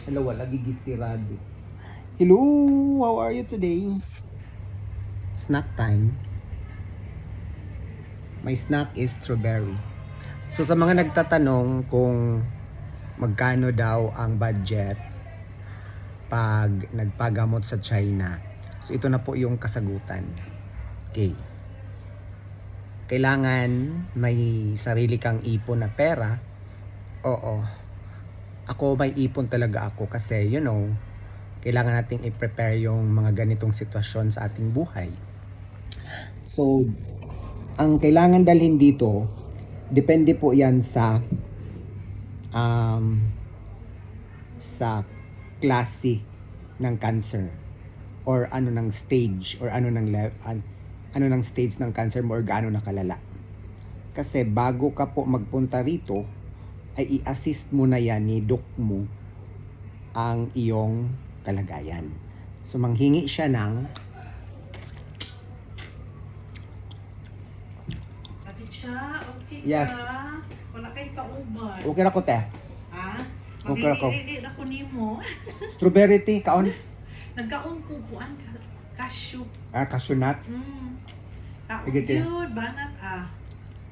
Hello, wala gigisirado. Hello, how are you today? Snack time. My snack is strawberry. So sa mga nagtatanong kung magkano daw ang budget pag nagpagamot sa China. So ito na po yung kasagutan. Okay. Kailangan may sarili kang ipon na pera. Oo. Ako may ipon talaga ako kasi you know, kailangan nating i-prepare yung mga ganitong sitwasyon sa ating buhay. So, ang kailangan dalhin dito, depende po yan sa um, sa klase ng cancer or ano ng stage or ano ng le- an- ano ng stage ng cancer mo or gaano nakalala. Kasi bago ka po magpunta rito, ay i-assist mo na yan ni doc mo ang iyong kalagayan. So manghingi siya ng Ate Cha, okay Yes. ka? Wala kay kauban. okay ra ko te. Ha? Okay ako. Magdidili na ko nimo. Strawberry tea kaon Nagkaon ko puan ka cashew. ah, cashew nut. Mm. Taon Sige, te. yun, banat ah.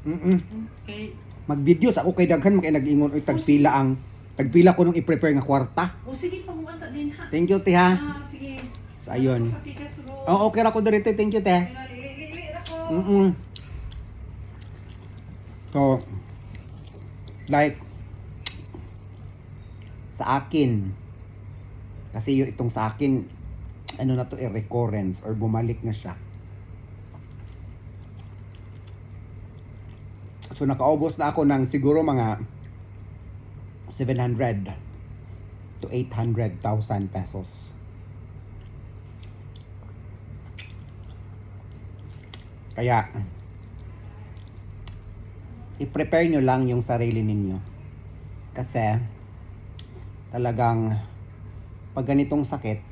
Mm-mm. Okay. Mag-videos ako kay daghan magkay nag-ingon oy tagpila ang tagpila ko nung i-prepare nga kwarta. O sige, panguan sa din ha. Thank you te ha. Ah, sige. So ayun. Sa. Oh, okay ra ko diri. Thank you te. Lili na ko. Mm-mm. So, like, sa akin, kasi yung itong sa akin, ano na to, eh, recurrence or bumalik na siya. So, nakaubos na ako ng siguro mga 700 to 800,000 pesos. Kaya, i-prepare nyo lang yung sarili ninyo. Kasi, talagang, pag ganitong sakit,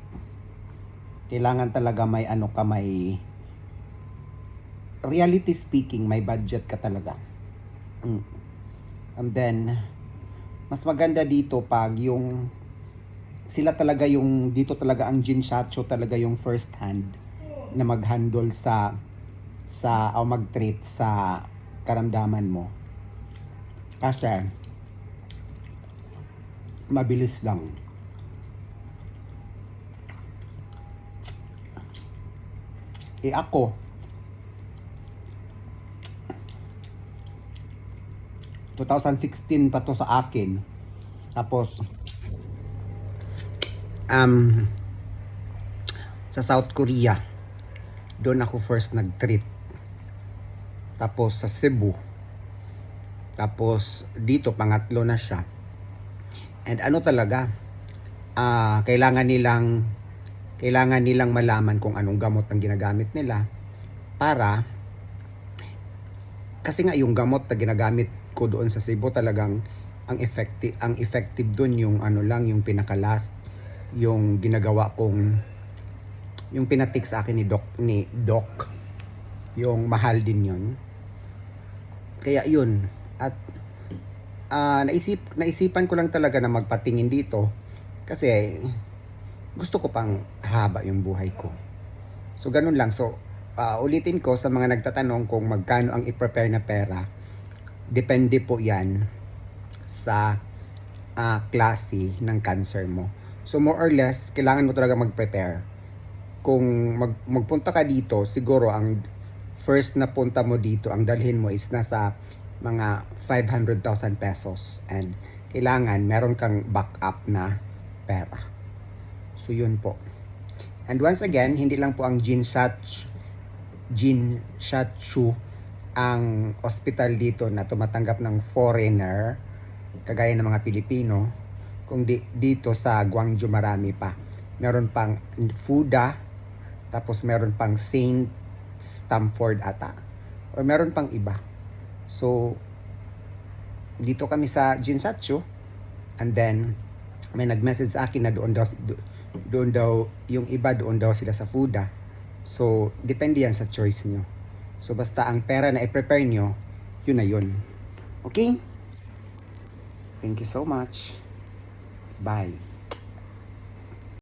kailangan talaga may ano ka, may, reality speaking, may budget ka talaga. Mm. And then, mas maganda dito pag yung, sila talaga yung, dito talaga ang Jinshacho talaga yung first hand na mag-handle sa, sa, o mag-treat sa karamdaman mo. Kasi, mabilis lang. Eh ako, ...2016 pa to sa akin. Tapos, um, sa South Korea, doon ako first nag-treat. Tapos sa Cebu. Tapos dito pangatlo na siya. And ano talaga, ah kailangan nilang kailangan nilang malaman kung anong gamot ang ginagamit nila para kasi nga yung gamot na ginagamit ko doon sa Cebu talagang ang effective ang effective doon yung ano lang yung pinaka last yung ginagawa kong yung pinatik sa akin ni Doc ni Doc. Yung mahal din yun. Kaya yun. At ah, naisip naisipan ko lang talaga na magpatingin dito kasi gusto ko pang haba yung buhay ko. So ganun lang. So ah, ulitin ko sa mga nagtatanong kung magkano ang i-prepare na pera depende po yan sa ah, klase ng cancer mo so more or less kailangan mo talaga mag-prepare kung mag, magpunta ka dito, siguro ang first na punta mo dito, ang dalhin mo is nasa mga 500,000 pesos. And kailangan meron kang backup na pera. So yun po. And once again, hindi lang po ang Jinsach Jinshachu ang hospital dito na tumatanggap ng foreigner kagaya ng mga Pilipino kung di, dito sa Guangzhou marami pa meron pang Fuda tapos meron pang Saint Stamford ata. Or meron pang iba. So, dito kami sa Jinsatsu. And then, may nag-message sa akin na doon daw, do- doon daw, yung iba doon daw sila sa Fuda. So, depende yan sa choice nyo. So, basta ang pera na i-prepare nyo, yun na yun. Okay? Thank you so much. Bye.